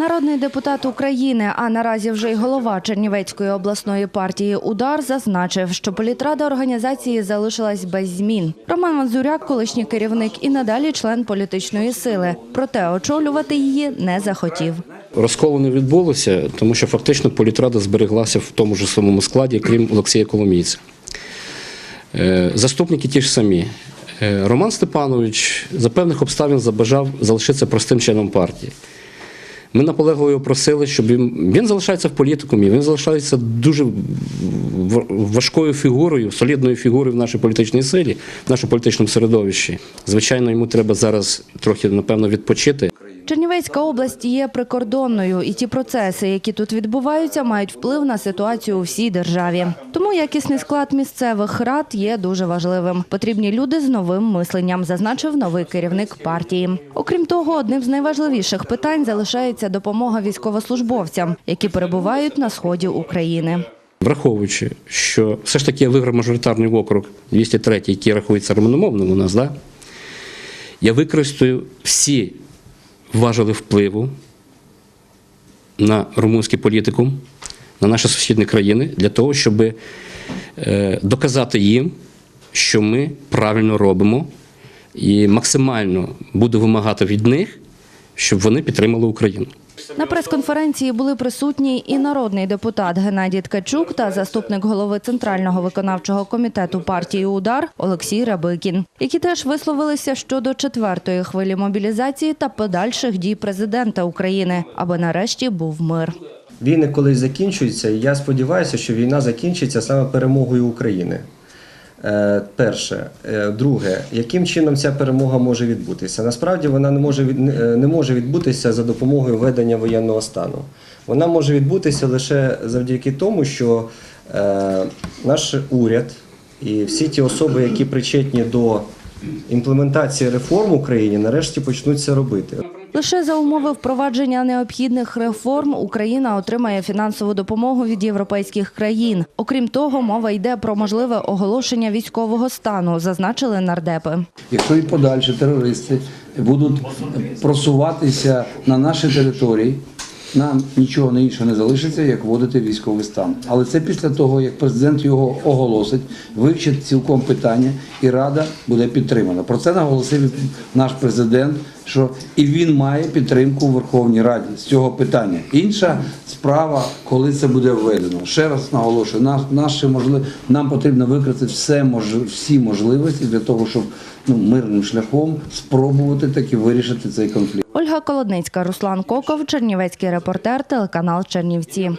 Народний депутат України, а наразі вже й голова Чернівецької обласної партії Удар зазначив, що політрада організації залишилась без змін. Роман Мазуряк, колишній керівник і надалі член політичної сили. Проте очолювати її не захотів. Розколу не відбулося, тому що фактично політрада збереглася в тому ж самому складі, крім Олексія Коломійця. Е, Заступники ті ж самі. Е, Роман Степанович за певних обставин забажав залишитися простим членом партії. Ми наполегливо його просили, щоб він, він залишається в політикумі, він залишається дуже важкою фігурою, солідною фігурою в нашій політичній силі, в нашому політичному середовищі. Звичайно, йому треба зараз трохи, напевно, відпочити. Чернівецька область є прикордонною, і ті процеси, які тут відбуваються, мають вплив на ситуацію у всій державі. Тому якісний склад місцевих рад є дуже важливим. Потрібні люди з новим мисленням, зазначив новий керівник партії. Окрім того, одним з найважливіших питань залишається допомога військовослужбовцям, які перебувають на сході України. Враховуючи, що все ж таки я виграв мажоритарний округ 203, який рахується романомовним у нас, да? я використаю всі важели впливу на румунський політикум, на наші сусідні країни, для того, щоб е, доказати їм, що ми правильно робимо, і максимально буду вимагати від них, щоб вони підтримали Україну. На прес-конференції були присутні і народний депутат Геннадій Ткачук та заступник голови Центрального виконавчого комітету партії Удар Олексій Рабикін, які теж висловилися щодо четвертої хвилі мобілізації та подальших дій президента України, аби нарешті був мир. Війни колись закінчуються, і я сподіваюся, що війна закінчиться саме перемогою України. Е, перше. Е, друге, яким чином ця перемога може відбутися? Насправді вона не може, не може відбутися за допомогою введення воєнного стану. Вона може відбутися лише завдяки тому, що е, наш уряд і всі ті особи, які причетні до імплементації реформ в Україні, нарешті почнуть це робити. Лише за умови впровадження необхідних реформ Україна отримає фінансову допомогу від європейських країн. Окрім того, мова йде про можливе оголошення військового стану, зазначили нардепи. Якщо і подальше терористи будуть просуватися на наші території, нам нічого не інше не залишиться, як вводити військовий стан. Але це після того, як президент його оголосить, вивчить цілком питання, і Рада буде підтримана. Про це наголосив наш президент, що і він має підтримку у Верховній Раді з цього питання. Інша справа, коли це буде введено. Ще раз наголошую, наш, наші можли, нам потрібно викрити все мож, всі можливості для того, щоб ну, мирним шляхом спробувати таки вирішити цей конфлікт. Ольга Колодницька, Руслан Коков, Чернівецький репортер, телеканал Чернівці.